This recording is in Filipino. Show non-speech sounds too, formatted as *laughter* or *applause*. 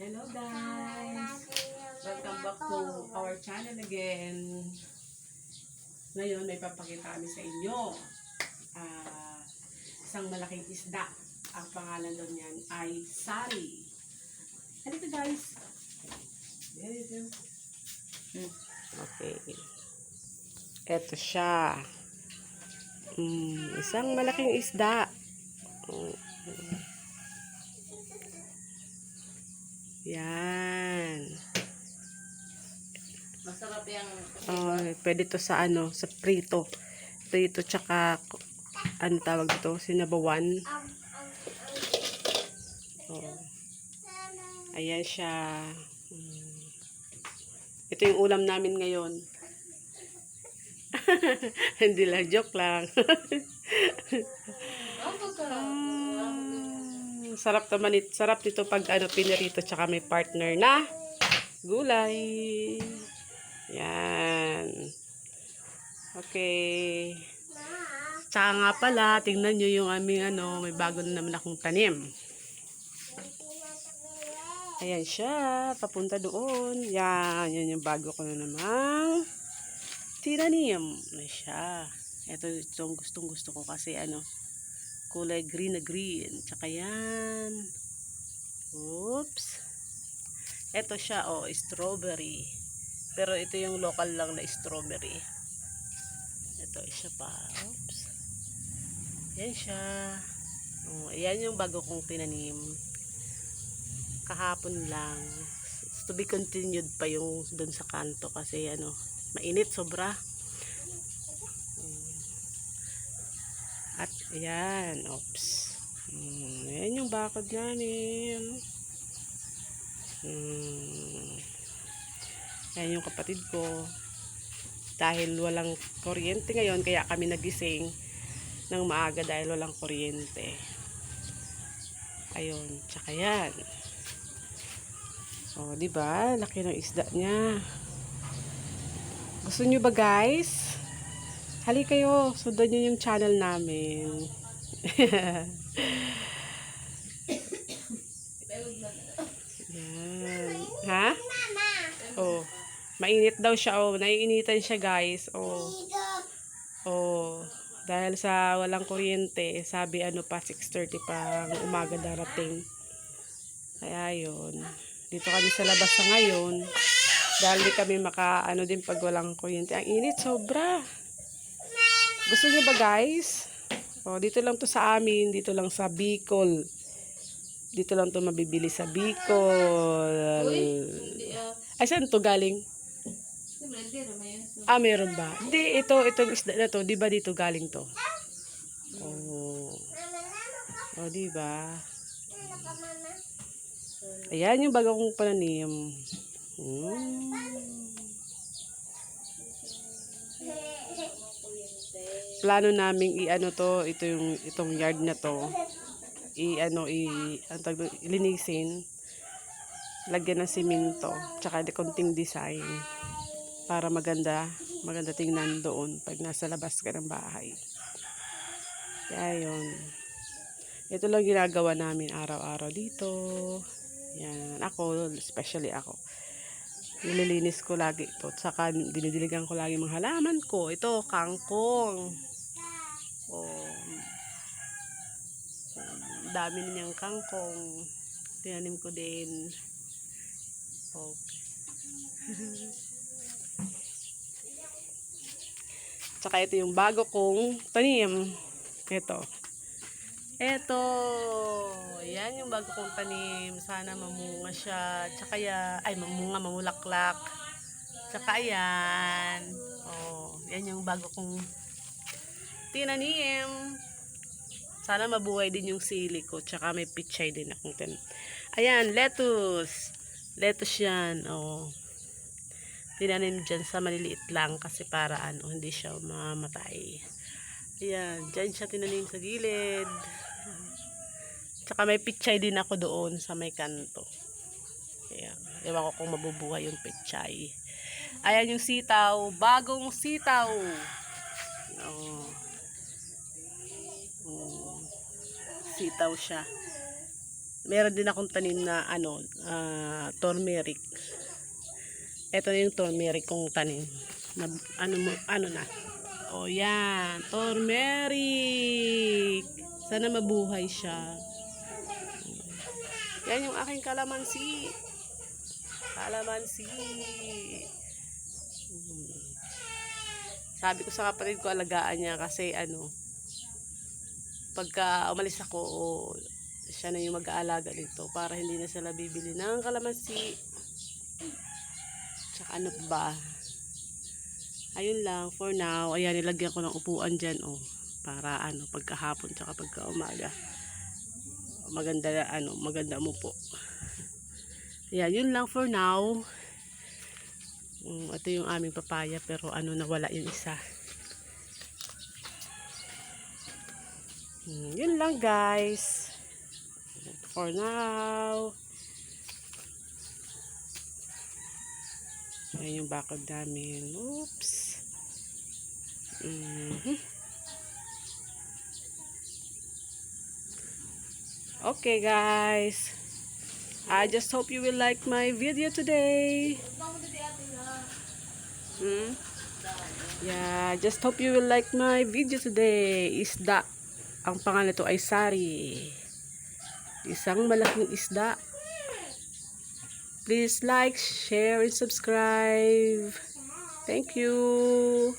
Hello guys! Welcome back to our channel again. Ngayon may papakita kami sa inyo. Ah, isang malaking isda. Ang pangalan doon yan ay Sari. Halika guys. There you go. Hmm. Okay. Ito siya. Mm, isang malaking isda. Mm. Yan. Masarap yung Oh, pwede to sa ano, sa prito. Prito tsaka ano tawag dito, sinabawan. Oh. Ayan siya. Mm. Ito yung ulam namin ngayon. *laughs* Hindi lang, joke lang. Ah, sarap naman it, sarap nito pag ano pinirito tsaka may partner na gulay. Yan. Okay. Tsaka nga pala, tingnan nyo yung aming ano, may bago na naman akong tanim. Ayan siya, papunta doon. Yan, yan yung bago ko na namang tinanim na siya. Ito itong gustong gusto ko kasi ano, kulay green na green. Tsaka yan. Oops. Ito siya, oh, strawberry. Pero ito yung local lang na strawberry. Ito, isa pa. Oops. Yan siya. Oh, ayan yung bago kong tinanim. Kahapon lang. To be continued pa yung dun sa kanto kasi ano, mainit sobra. At ayan, oops. Mm, ayan yung bakod namin. Mm. Ayan yung kapatid ko. Dahil walang kuryente ngayon, kaya kami nagising ng maaga dahil walang kuryente. Ayun, tsaka yan. O, di ba? Laki ng isda niya. Gusto nyo ba guys? Hali kayo, sundan nyo yung channel namin. *laughs* Yan. Ha? Oh. Mainit daw siya. Oh, naiinitan siya, guys. Oh. Oh. Dahil sa walang kuryente, sabi ano pa 6:30 pa umaga darating. Kaya 'yun. Dito kami sa labas sa ngayon. Dahil di kami maka ano din pag walang kuryente. Ang init sobra. Gusto niyo ba, guys? Oh, dito lang to sa amin, dito lang sa Bicol. Dito lang to mabibili sa Bicol. Hindi ah. Ay, saan to galing? Ah, meron ba? Hindi, ito, itong isda na to. Di ba dito galing to? Oh. Oh, di ba? Ayan yung bago kong pananim. Hmm. Plano naming i-ano to, ito yung itong yard na to. I-ano i doon, linisin. Lagyan ng simento, tsaka de konting design para maganda, maganda tingnan doon pag nasa labas ka ng bahay. Kaya yun. Ito lang ginagawa namin araw-araw dito. Yan. Ako, especially ako. Nililinis ko lagi ito. Saka dinidiligan ko lagi mga halaman ko. Ito, kangkong. Oh. Dami niyang kangkong. Tinanim ko din. Okay. *laughs* Tsaka ito yung bago kong tanim. Ito. Ito. Yan yung bago kong tanim. Sana mamunga siya. Tsaka ya, ay mamunga, mamulaklak. Tsaka yan. Oh, yan yung bago kong tinanim. Sana mabuhay din yung sili ko. Tsaka may pichay din akong tin. Ayan, lettuce. Lettuce yan. Oh tinanim dyan sa maliliit lang kasi para ano, hindi siya mamatay. Ayan, dyan siya tinanim sa gilid. Tsaka may pichay din ako doon sa may kanto. Ayan, ewan ko kung mabubuhay yung pichay. Ayan yung sitaw, bagong sitaw. Oh. Oh. Sitaw siya. meron din akong tanim na ano, ah, turmeric. Ito na yung turmeric kong tanim. Na, ano, ano na. O yan, turmeric. Sana mabuhay siya. Yan yung aking kalamansi. Kalamansi. Sabi ko sa kapatid ko, alagaan niya kasi ano, pagka umalis ako, siya na yung mag-aalaga dito para hindi na sila bibili ng kalamansi. Tsaka ano ba? Ayun lang, for now, ayan, nilagyan ko ng upuan dyan, oh. Para ano, pagkahapon, tsaka pagka umaga. Maganda ano, maganda mo po. Ayan, yun lang for now. Mm, ito yung aming papaya, pero ano, nawala yung isa. Mm, yun lang guys. For now. Ayan yung bakod namin. Oops. Mhm. Okay guys. I just hope you will like my video today. Hmm? Yeah, just hope you will like my video today. Isda. Ang pangalan nito ay Sari. Isang malaking isda. Please like, share, and subscribe. Thank you.